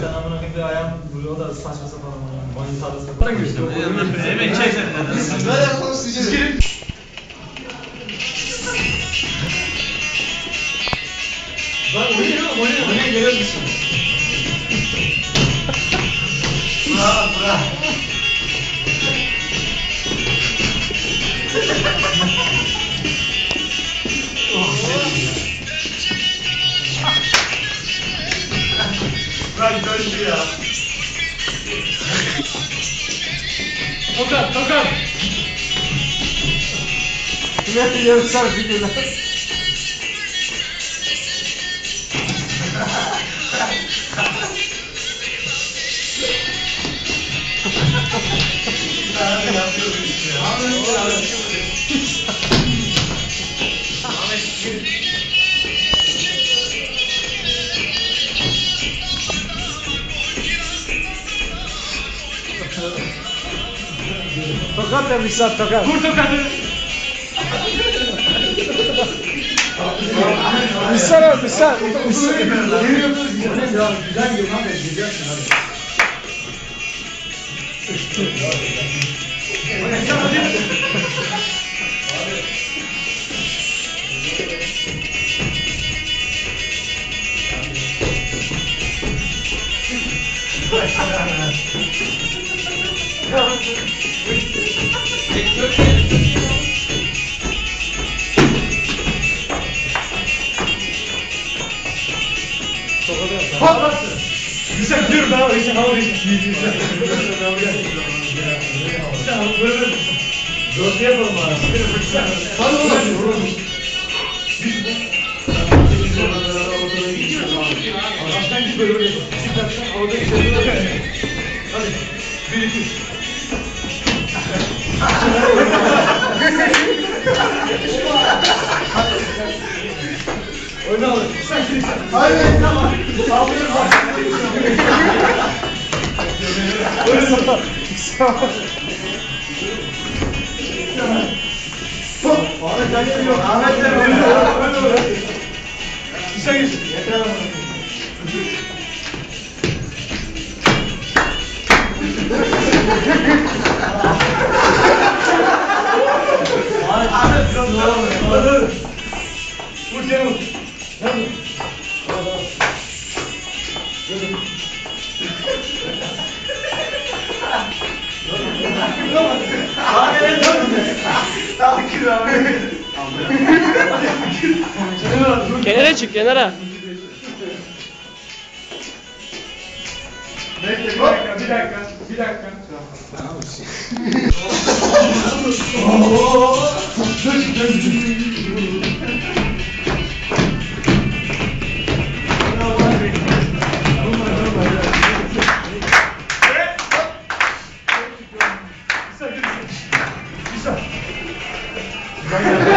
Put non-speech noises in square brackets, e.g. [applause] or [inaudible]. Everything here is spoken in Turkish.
Zaten amına koyayım bir ayağım vuruyor da saçma sapan amına. Manita arasında. Bana göster. Hemen çek sen. Böyle yapalım sizce. Lan oynuyor oynuyor. Oynuyor görüyor musun? Bırak bırak. Bırak döndü ya. Tokat tokat. Ne yarım saat videolar. Ben Tokat da bir saat tokat. Vur tokatı. Misal abi misal. Patlarsın. Güzel dur daha güzel hava güzel. Güzel. Güzel hava böyle. Dörtlü. Hadi. Üç. Oyna alın. Sen git. Hayır. Tamam. Saldırır bak. Oyna. Ahmet Ali yok. Ahmet de Ali oyna. Sen git. Ahmet biraz daha Hadi. Vur Cem vur. Hadi. Abi el dön. Takip abi. Kenara çık kenara. Bekle bir dakika, bir dakika, bir dakika. [laughs] Gracias. [laughs]